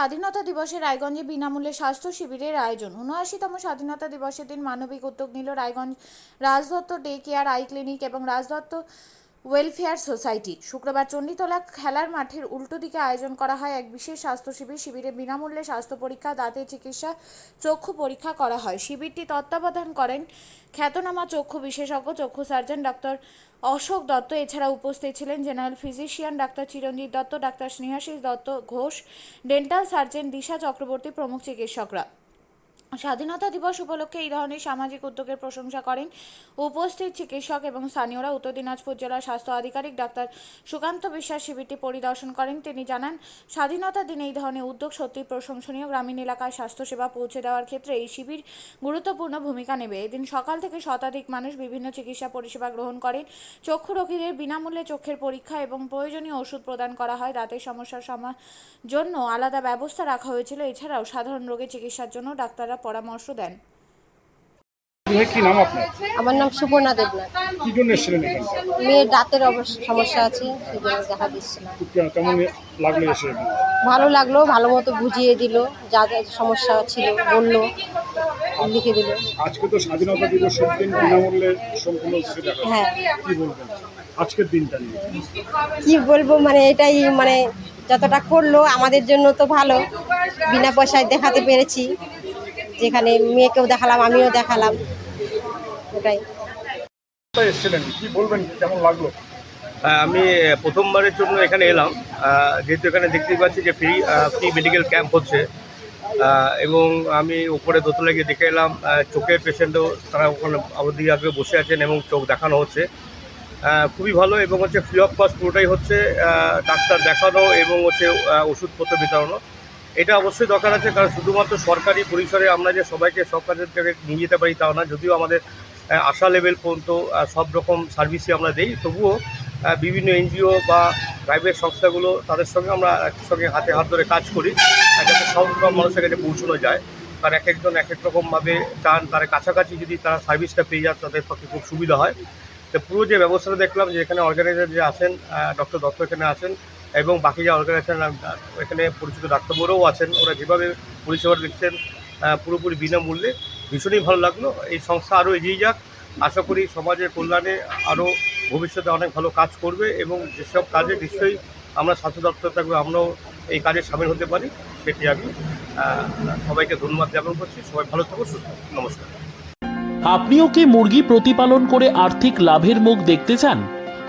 স্বাধীনতা দিবসে রায়গঞ্জে বিনামূল্যে স্বাস্থ্য শিবিরের আয়োজন। উনআশিতম স্বাধীনতা দিবসের দিন মানবিক উদ্যোগ নিল Raiganj Rajdutta day care eye clinic এবং রাজদত্ত ওয়েলফেয়ার সোসাইটি। শুক্রবার চণ্ডীতলা খেলার মাঠের উল্টো দিকে আয়োজন করা হয়। এক বিশেষ স্বাস্থ্য শিবির শিবিরে বিনামূল্যে স্বাস্থ্য পরীক্ষা দাঁতের চিকিৎসা, চক্ষু পরীক্ষা করা হয়। শিবিরটি তত্ত্বাবধান করেন খ্যাতনামা চক্ষু বিশেষজ্ঞ, চক্ষু সার্জন ডক্টর অশোক দত্ত। এছাড়া উপস্থিত ছিলেন general physician doctor Chiranjit Dutta, doctor Snehashis Dutta Ghosh, dental surgeon Disha Chakraborty প্রমুখ চিকিৎসকরা। স্বাধীনতা দিবস উপলক্ষে এই ধরনের সামাজিক উদ্যোগের প্রশংসা করেন উপস্থিত চিকিৎসক এবং স্থানীয়রা। উত্তর দিনাজপুর জেলার স্বাস্থ্য আধিকারিক ডাক্তার সুকান্ত বিশ্বাস শিবিরটি পরিদর্শন করেন। তিনি জানান স্বাধীনতার দিনে এই ধরনের উদ্যোগ সত্যি প্রশংসনীয়। গ্রামীণ এলাকায় স্বাস্থ্যসেবা পৌঁছে দেওয়ার ক্ষেত্রে এই শিবির গুরুত্বপূর্ণ ভূমিকা নেবে। এদিন সকাল থেকে শতাধিক মানুষ বিভিন্ন চিকিৎসা পরিষেবা গ্রহণ করেন। চক্ষু রোগীদের বিনামূল্যে চোখের পরীক্ষা এবং প্রয়োজনীয় ওষুধ প্রদান করা হয়। দাঁতের সমস্যার সমা, জন্য আলাদা ব্যবস্থা রাখা হয়েছিল। এছাড়াও সাধারণ রোগের চিকিৎসার জন্য ডাক্তাররা পরামর্শ দেন। আমার নাম সুপর্ণা দেবনাথ। কি জন্য এসেছিলেন মেয়ের দাঁতের অবশ্য সমস্যা আছে সেই জন্য দেখা দিচ্ছিলাম। কেমন লাগল এসে? ভালো লাগল ভালো মতো বুঝিয়ে দিল যা যা সমস্যা ছিল বলল লিখে দিল। আজকে তো স্বাধীনতা দিবসের দিন বিনামূল্যে সম্পূর্ণ হ্যাঁ। কি বলবেন? আজকের দিনটা নিয়ে। কি বলব মানে এটাই মানে যতটা করল আমাদের জন্য তো ভালো। বিনা পয়সায় দেখাতে পেরেছি। যেখানে মেয়েকেও দেখালাম আমিও দেখালাম। ওটাই। এসেছিলেন কি বলবেন কেমন লাগল? আমি প্রথমবারের জন্য এখানে এলাম। যেহেতু এখানে দেখতেই পাচ্ছি যে ফ্রি ফ্রি মেডিকেল ক্যাম্প হচ্ছে। এবং আমি উপরে দোতলা গিয়ে দেখে এলাম চোখের পেশেন্টও তারা ওখানে আমাদের আগে বসে আছেন এবং চোখ দেখানো হচ্ছে। খুবই ভালো এবং হচ্ছে ফ্রি অফ কস্ট পুরোটাই হচ্ছে ডাক্তার দেখানো এবং হচ্ছে ওষুধপত্র বিতরণও। এটা অবশ্যই দরকার আছে, কারণ শুধুমাত্র সরকারি পরিসরে আমরা যে সবাইকে সব কাজের জায়গায় নিয়ে যেতে পারি তাও না, যদিও আমাদের আশা লেভেল পর্যন্ত সব রকম সার্ভিসই আমরা দিই। তবুও বিভিন্ন এনজিও বা প্রাইভেট সংস্থাগুলো তাদের সঙ্গে আমরা একসঙ্গে হাতে হাত ধরে কাজ করি, যাতে সব সব মানুষের কাছে পৌঁছানো যায়। কারণ এক একজন এক এক রকমভাবে চান, তার কাছাকাছি যদি তারা সার্ভিসটা পেয়ে যান, তাদের পক্ষে খুব সুবিধা হয়। তো পুরো যে ব্যবস্থাটা দেখলাম, যে এখানে অর্গানাইজার যে আছেন ডক্টর দত্ত এখানে আছেন এবং বাকি যে অর্গানাইজেশন এখানে পরিচিত ডাক্তারবাবুরাও আছেন। ওরা যেভাবে পরিষেবা দিচ্ছেন পুরোপুরি বিনামূল্যে ভীষণই ভালো লাগল। এই সংস্থা আরও এগিয়ে যাক। আশা করি সমাজের কল্যাণে আরও ভবিষ্যতে অনেক ভালো কাজ করবে এবং যেসব কাজে নিশ্চয়ই আমরা স্বাস্থ্য দপ্তর থাকবে, আমরাও এই কাজে সামিল হতে পারি, সেটি আমি সবাইকে ধন্যবাদ জ্ঞাপন করছি। সবাই ভালো থাকুন, সুস্থ নমস্কার। আপনিও কি মুরগি প্রতিপালন করে আর্থিক লাভের মুখ দেখতে চান?